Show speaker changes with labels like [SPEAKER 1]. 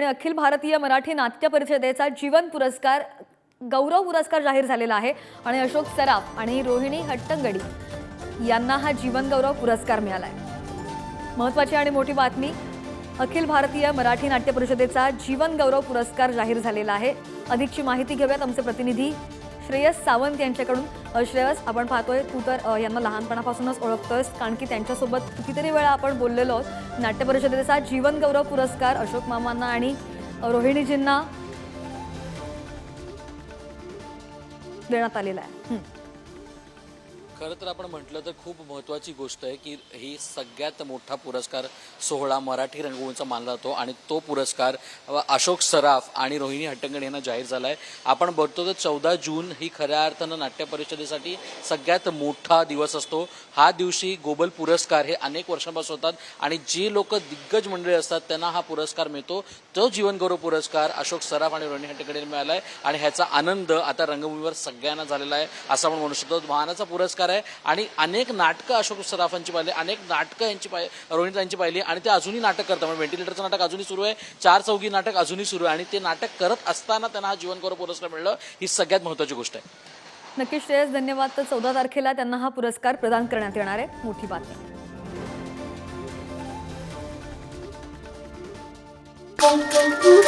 [SPEAKER 1] आणि अखिल भारतीय मराठी नाट्य परिषदेचा जीवन पुरस्कार गौरव पुरस्कार जाहीर झालेला आहे. आणि अशोक सराफ आणि रोहिणी हट्टंगडी यांना हा जीवन गौरव पुरस्कार मिळाला आहे महत्त्वाची आणि मोठी बातमी अखिल भारतीय मराठी नाट्य परिषदेचा जीवन गौरव पुरस्कार जाहीर झालेला आहे. अधिकची माहिती घेऊयात आमचे प्रतिनिधी श्रेयस सावंत यांच्याकडून. श्रेयस आपण पाहतोय तू तर यांना लहानपणापासूनच ओळखतोयस कारण की त्यांच्यासोबत कितीतरी वेळा आपण बोललेलो आहोत. नाट्य परिषदेचा जीवन गौरव पुरस्कार अशोक मामांना आणि रोहिणीजींना देण्यात आलेला आहे.
[SPEAKER 2] खरं तर आपण म्हटलं तर खूप महत्त्वाची गोष्ट आहे की ही सगळ्यात मोठा पुरस्कार सोहळा मराठी रंगभूमीचा मानला जातो आणि तो पुरस्कार अशोक सराफ आणि रोहिणी हट्टंगण यांना जाहीर झाला आहे आपण बघतो तर चौदा जून ही खऱ्या अर्थानं नाट्य परिषदेसाठी सगळ्यात मोठा दिवस असतो. हा दिवशी गोबल पुरस्कार हे अनेक वर्षांपासून होतात आणि जी लोक दिग्गज मंडळी असतात त्यांना हा पुरस्कार मिळतो. तो जीवनगौरव पुरस्कार अशोक सराफ आणि रोहिणी हट्टंगण मिळाला आहे आणि ह्याचा आनंद आता रंगभूमीवर सगळ्यांना झालेला आहे असं आपण म्हणू शकतो. मानाचा पुरस्कार आहे. आणि अनेक नाटकं अशोक सराफांची पाहिली अनेक नाटकं यांची पाहि रोहिणी यांची पाहिली आणि ते अजूनही नाटक करतात. म्हणजे व्हेंटिलेटरचं नाटक अजूनही सुरू आहे चार चौघी नाटक अजूनही सुरू आहे आणि ते नाटक करत असताना त्यांना हा जीवनगौरव पुरस्कार मिळणं ही सगळ्यात महत्त्वाची गोष्ट आहे.
[SPEAKER 1] नक्कीच श्रेयस धन्यवाद. तर चौदा तारखेला त्यांना हा पुरस्कार प्रदान करण्यात येणार आहे. मोठी बातमी.
[SPEAKER 3] Thank you.